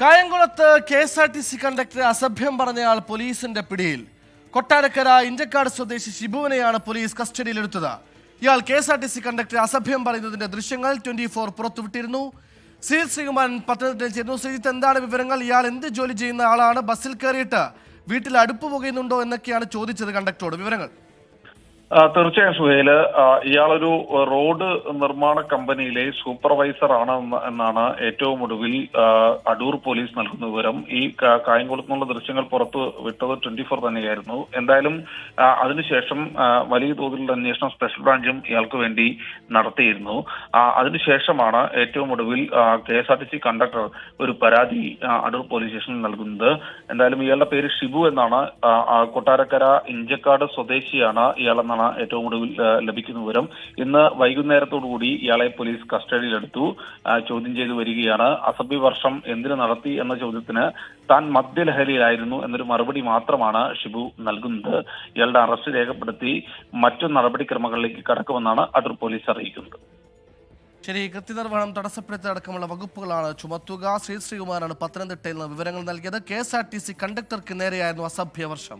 കായംകുളത്ത് K S R T C കണ്ടക്ടറെ അസഭ്യം പറഞ്ഞയാൾ പോലീസിന്റെ പിടിയിൽ. കൊട്ടാരക്കര ഇഞ്ചക്കാട് സ്വദേശി ഷിബുവിനെയാണ് പോലീസ് കസ്റ്റഡിയിലെടുത്തത്. ഇയാൾ K S R T C കണ്ടക്ടറെ അസഭ്യം പറയുന്നതിന്റെ ദൃശ്യങ്ങൾ ട്വന്റി ഫോർ പുറത്തുവിട്ടിരുന്നു. ശ്രീജിത് ശ്രീകുമാരൻ പത്തനംതിട്ടയിൽ ചേരുന്നു. സുജിത്ത് എന്താണ് വിവരങ്ങൾ? ഇയാൾ എന്ത് ജോലി ചെയ്യുന്ന ആളാണ്? ബസ്സിൽ കയറിയിട്ട് വീട്ടിൽ അടുപ്പ് പുകയുന്നുണ്ടോ എന്നൊക്കെയാണ് ചോദിച്ചത് കണ്ടക്ടറോട് വിവരങ്ങൾ. തീർച്ചയായും സുഹേൽ. ഇയാളൊരു റോഡ് നിർമ്മാണ കമ്പനിയിലെ സൂപ്പർവൈസർ ആണ് എന്നാണ് ഏറ്റവും ഒടുവിൽ അടൂർ പോലീസ് നൽകുന്ന വിവരം. ഈ കായംകുളത്തുനിന്നുള്ള കായംകുളത്ത് നിന്നുള്ള ദൃശ്യങ്ങൾ പുറത്ത് വിട്ടത് ട്വന്റി ഫോർ തന്നെയായിരുന്നു. എന്തായാലും അതിനുശേഷം വലിയ തോതിലുള്ള അന്വേഷണം സ്പെഷ്യൽ ബ്രാഞ്ചും ഇയാൾക്ക് വേണ്ടി നടത്തിയിരുന്നു. അതിനുശേഷമാണ് ഏറ്റവും ഒടുവിൽ K S R T C conductor ഒരു പരാതി അടൂർ പോലീസ് സ്റ്റേഷനിൽ നൽകുന്നത്. എന്തായാലും ഇയാളുടെ പേര് ഷിബു എന്നാണ്. കൊട്ടാരക്കര ഇഞ്ചക്കാട് സ്വദേശിയാണ് ഇയാളെന്നാണ് ഏറ്റവും ഒടുവിൽ ആ, ലഭിക്കുന്ന വിവരം. ഇന്ന് വൈകുന്നേരത്തോടുകൂടി ഇയാളെ പോലീസ് കസ്റ്റഡിയിലെടുത്തു. ചോദ്യം ചെയ്തു വരികയാണ്. അസഭ്യ വർഷം എന്തിനു നടത്തി എന്ന ചോദ്യത്തിന് താൻ മദ്യലഹരിയിലായിരുന്നു എന്നൊരു മറുപടി മാത്രമാണ് ഷിബു നൽകുന്നത്. ഇയാളുടെ അറസ്റ്റ് രേഖപ്പെടുത്തി മറ്റു നടപടിക്രമങ്ങളിലേക്ക് കടക്കുമെന്നാണ് അടൂർ പോലീസ് അറിയിക്കുന്നത്. ശരി കൃത്യനിർവഹണം തടസ്സപ്പെടുത്തുക അടക്കമുള്ള വകുപ്പുകളാണ് ചുമത്തുക. ശ്രീ ശ്രീകുമാറാണ് പത്തനംതിട്ടയിൽ നിന്ന് വിവരങ്ങൾ നൽകിയത്. K S R T C കണ്ടക്ടർക്ക് നേരെയായിരുന്നു അസഭ്യവർഷം